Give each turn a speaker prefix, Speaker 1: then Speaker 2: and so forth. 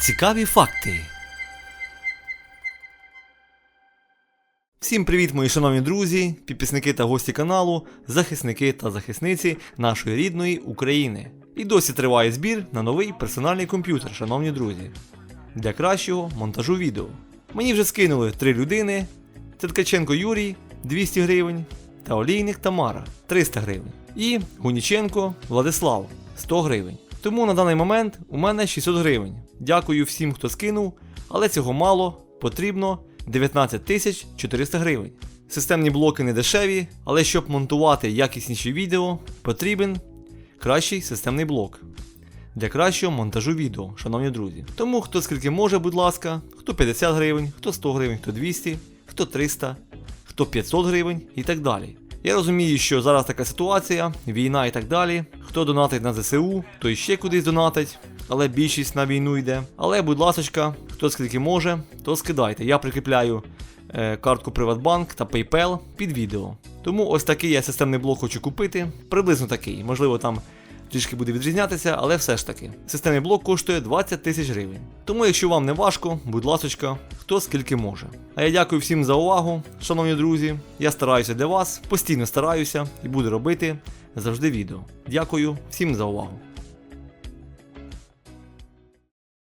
Speaker 1: Цікаві факти. Всім привіт, мої шановні друзі, підписники та гості каналу, захисники та захисниці нашої рідної України. І досі триває збір на новий персональний комп'ютер, шановні друзі, для кращого монтажу відео. Мені вже скинули три людини: це Ткаченко Юрій 200 гривень та Олійник Тамара 300 гривень. І Гуніченко Владислав 100 гривень. Тому на даний момент у мене 600 гривень. Дякую всім, хто скинув, але цього мало, потрібно 19 400 гривень. Системні блоки не дешеві, але щоб монтувати якісніші відео, потрібен кращий системний блок. Для кращого монтажу відео, шановні друзі. Тому хто скільки може, будь ласка, хто 50 гривень, хто 100 гривень, хто 200, хто 300, хто 500 гривень і так далі. Я розумію, що зараз така ситуація, війна і так далі. Хто донатить на ЗСУ, той ще кудись донатить, але більшість на війну йде. Але, будь ласочка, хто скільки може, то скидайте. Я прикріпляю е, картку Приватбанк та PayPal під відео. Тому ось такий я системний блок хочу купити. Приблизно такий. Можливо, там трішки буде відрізнятися, але все ж таки. Системний блок коштує 20 тисяч гривень. Тому, якщо вам не важко, будь ласочка, хто скільки може. А я дякую всім за увагу, шановні друзі. Я стараюся для вас, постійно стараюся і буду робити завжди відео. Дякую всім за увагу.